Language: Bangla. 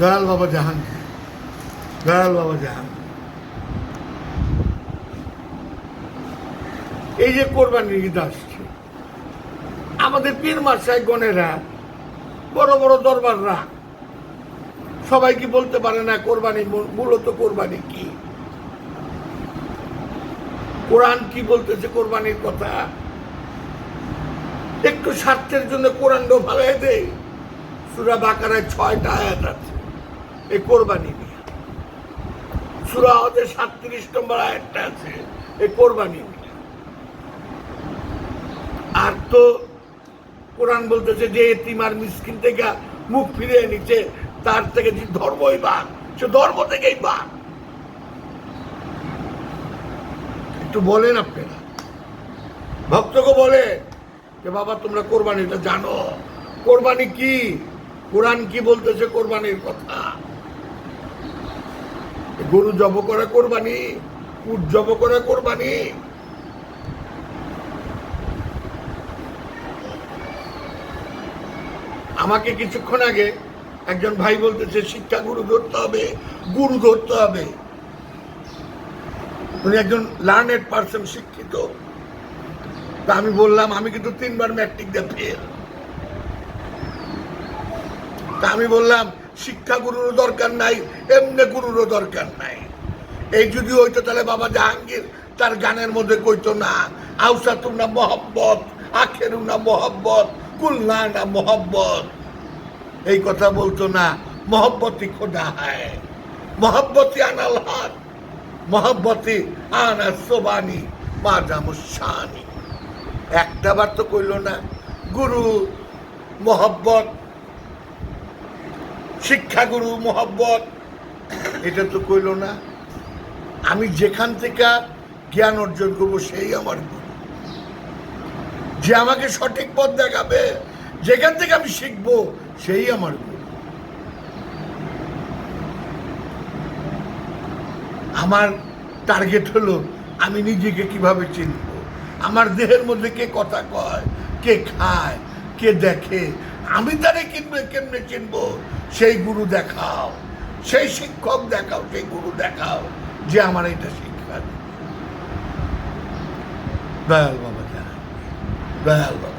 দয়াল বাবা জাহাঙ্গীর দয়াল বাবা জাহাঙ্গীর এই যে কোরবানির ঈদ আসছে, আমাদের পীর মাসায় গণেরা বড় বড় দরবাররা, সবাই কি বলতে পারে না কোরবানি মূলত কোরবানি কি? কোরআন কি বলতেছে কোরবানির কথা? একটু স্বার্থের জন্য কোরআনও ভালো দেয় সুরা বাকারায় ছয়টা আয়াত আছে। এই কোরবানি নিয়ে। সাতত্রিশ নম্বর আছে এই কোরবানি নিয়ে। আর তো কোরআন বলতেছে যে এতিমার মিসকিন থেকে মুখ ফিরিয়ে নিচ্ছে তার থেকে যে ধর্মই বাদ সে ধর্ম থেকেই বাদ একটু বলেন আপনারা। ভক্তকে বলে যে, বাবা, তোমরা কোরবানিটা জানো। কোরবানি কি? কোরআন কি বলতেছে কোরবানির কথা? গরু জব করে কোরবানি, উট জব করে কোরবানি। আমাকে কিছুক্ষণ আগে একজন ভাই বলতেছে, শিক্ষা গুরু ধরতে হবে, গুরু ধরতে হবে। উনি একজন লার্নেড পার্সন শিক্ষিত। তা আমি বললাম, আমি কিন্তু তিনবার ম্যাট্রিক দিয়ে ফেল তা আমি বললাম শিক্ষা গুরুরও দরকার নাই, এমনি গুরুরও দরকার নাই। এই যদি হইতো তাহলে বাবা জাহাঙ্গীর তার গানের মধ্যে কইতো না আউসা না মোহব্বত আখেরু না মোহব্বত, কুলনা না মোহব্বত। এই কথা বলতো না, মোহব্বতই খোদা হয়। মোহব্বতই আনাল হাত মোহব্বতই আনা সোবানি মাজামুসানি একটা বার তো কইল না, গুরু, মোহব্বত শিক্ষাগুরু, মোহব্বত, এটা তো কইল না। আমি যেখান থেকে জ্ঞান অর্জন করব, সেই আমার গুরু। যে আমাকে সঠিক পথ দেখাবে, যেখান থেকে আমি শিখব, সেই আমার গুরু। আমার টার্গেট হলো, আমি নিজেকে কীভাবে চিনব? আমার দেহের মধ্যে কে কথা কয়, কে খায় কে দেখে? আমি তারে কিনবে কেমনে কিনবো সেই গুরু দেখাও। সেই শিক্ষক দেখাও, সেই গুরু দেখাও যে আমার এটা শিক্ষা। দয়াল বাবা জানা দয়াল বাবা।